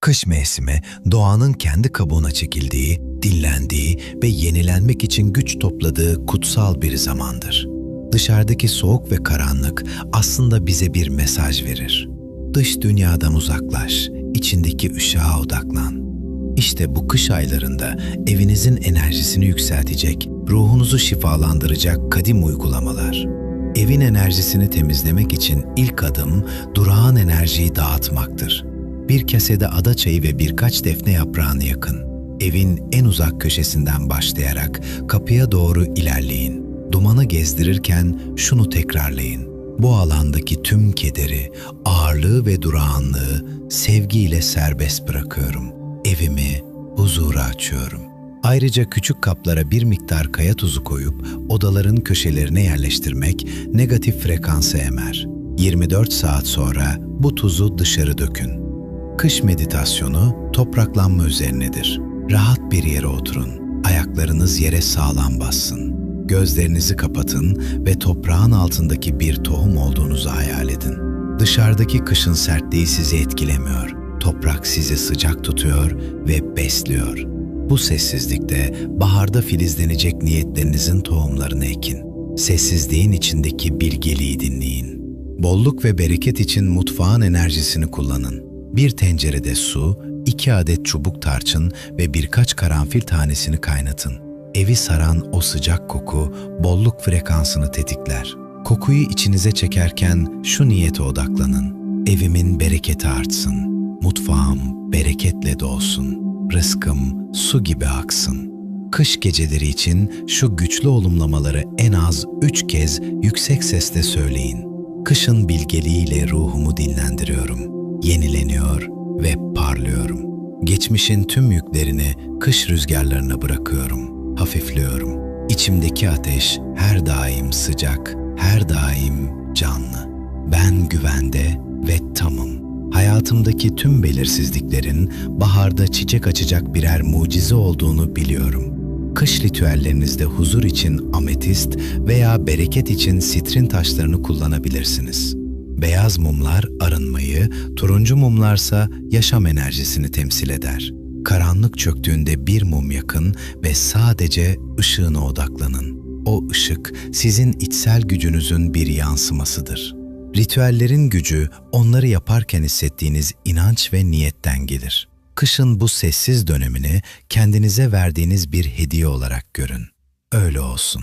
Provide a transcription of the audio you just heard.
Kış mevsimi doğanın kendi kabuğuna çekildiği, dinlendiği ve yenilenmek için güç topladığı kutsal bir zamandır. Dışarıdaki soğuk ve karanlık aslında bize bir mesaj verir. Dış dünyadan uzaklaş, içindeki ışığa odaklan. İşte bu kış aylarında evinizin enerjisini yükseltecek, ruhunuzu şifalandıracak kadim uygulamalar. Evin enerjisini temizlemek için ilk adım durağan enerjiyi dağıtmaktır. Bir kasede ada çayı ve birkaç defne yaprağını yakın. Evin en uzak köşesinden başlayarak kapıya doğru ilerleyin. Dumanı gezdirirken şunu tekrarlayın. Bu alandaki tüm kederi, ağırlığı ve durağanlığı sevgiyle serbest bırakıyorum. Evimi huzura açıyorum. Ayrıca küçük kaplara bir miktar kaya tuzu koyup odaların köşelerine yerleştirmek negatif frekansı emer. 24 saat sonra bu tuzu dışarı dökün. Kış meditasyonu topraklanma üzerinedir. Rahat bir yere oturun. Ayaklarınız yere sağlam bassın. Gözlerinizi kapatın ve toprağın altındaki bir tohum olduğunuzu hayal edin. Dışarıdaki kışın sertliği sizi etkilemiyor. Toprak sizi sıcak tutuyor ve besliyor. Bu sessizlikte baharda filizlenecek niyetlerinizin tohumlarını ekin. Sessizliğin içindeki bilgeliği dinleyin. Bolluk ve bereket için mutfağın enerjisini kullanın. Bir tencerede su, iki adet çubuk tarçın ve birkaç karanfil tanesini kaynatın. Evi saran o sıcak koku bolluk frekansını tetikler. Kokuyu içinize çekerken şu niyete odaklanın. Evimin bereketi artsın. Mutfağım bereketle dolsun. Rızkım su gibi aksın. Kış geceleri için şu güçlü olumlamaları en az üç kez yüksek sesle söyleyin. Kışın bilgeliğiyle ruhumu dinlendiriyorum. Yenileniyor ve parlıyorum. Geçmişin tüm yüklerini kış rüzgarlarına bırakıyorum. Hafifliyorum. İçimdeki ateş her daim sıcak, her daim canlı. Ben güvende ve tamım. Hayatımdaki tüm belirsizliklerin baharda çiçek açacak birer mucize olduğunu biliyorum. Kış ritüellerinizde huzur için ametist veya bereket için sitrin taşlarını kullanabilirsiniz. Beyaz mumlar arınmayı, turuncu mumlarsa yaşam enerjisini temsil eder. Karanlık çöktüğünde bir mum yakın ve sadece ışığına odaklanın. O ışık sizin içsel gücünüzün bir yansımasıdır. Ritüellerin gücü onları yaparken hissettiğiniz inanç ve niyetten gelir. Kışın bu sessiz dönemini kendinize verdiğiniz bir hediye olarak görün. Öyle olsun.